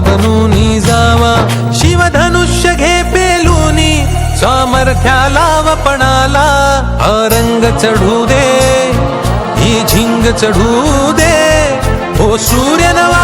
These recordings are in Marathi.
पावत जावा. शिव धनुष्य घे पेलूनी. सामर्थ्याला वपणाला पणाला. चढू दे. ही झिंग चढू दे. हो सूर्य नवा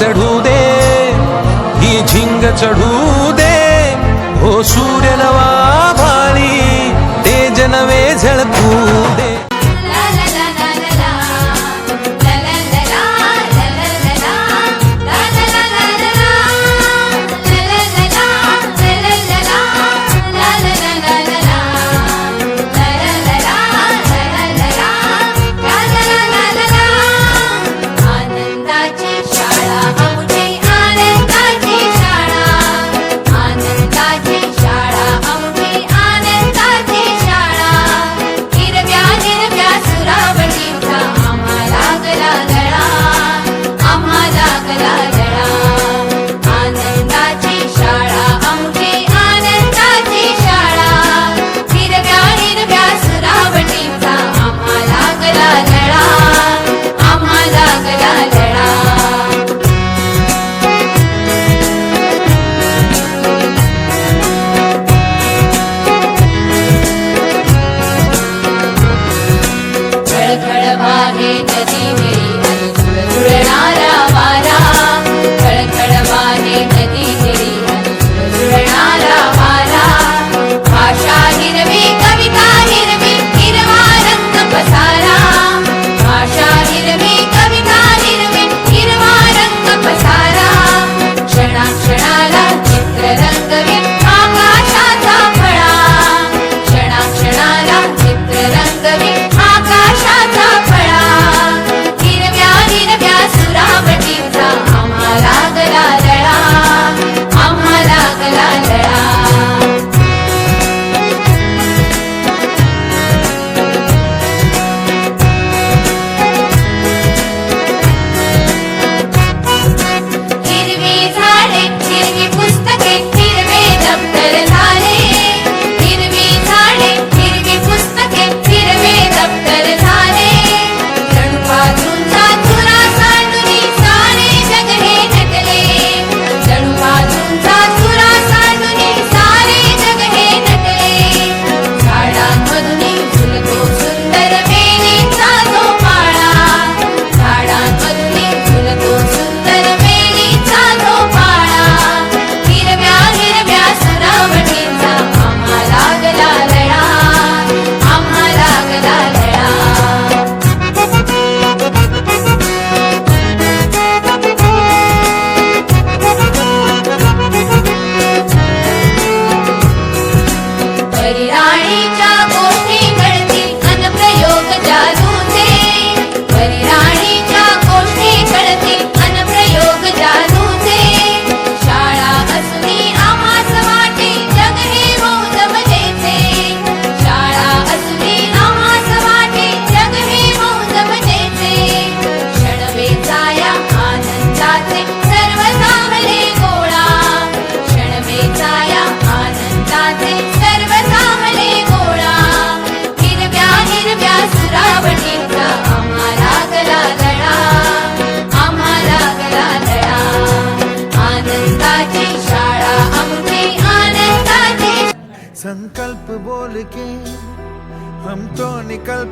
चढू दे ही झिंग चढू दे. हो सूर्य नवा भाळी ते जनवे झळकू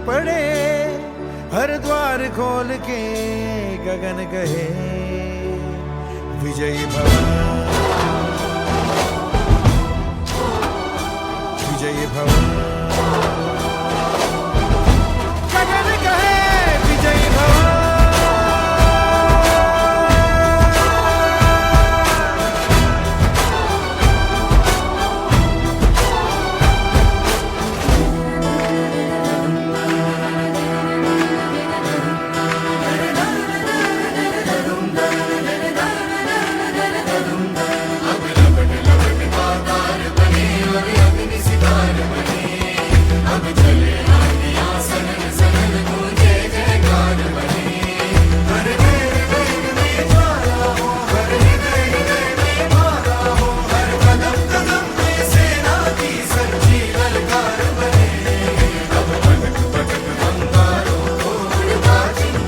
पड़े हर द्वार खोल के गगन कहे विजयी भव विजयी भवन।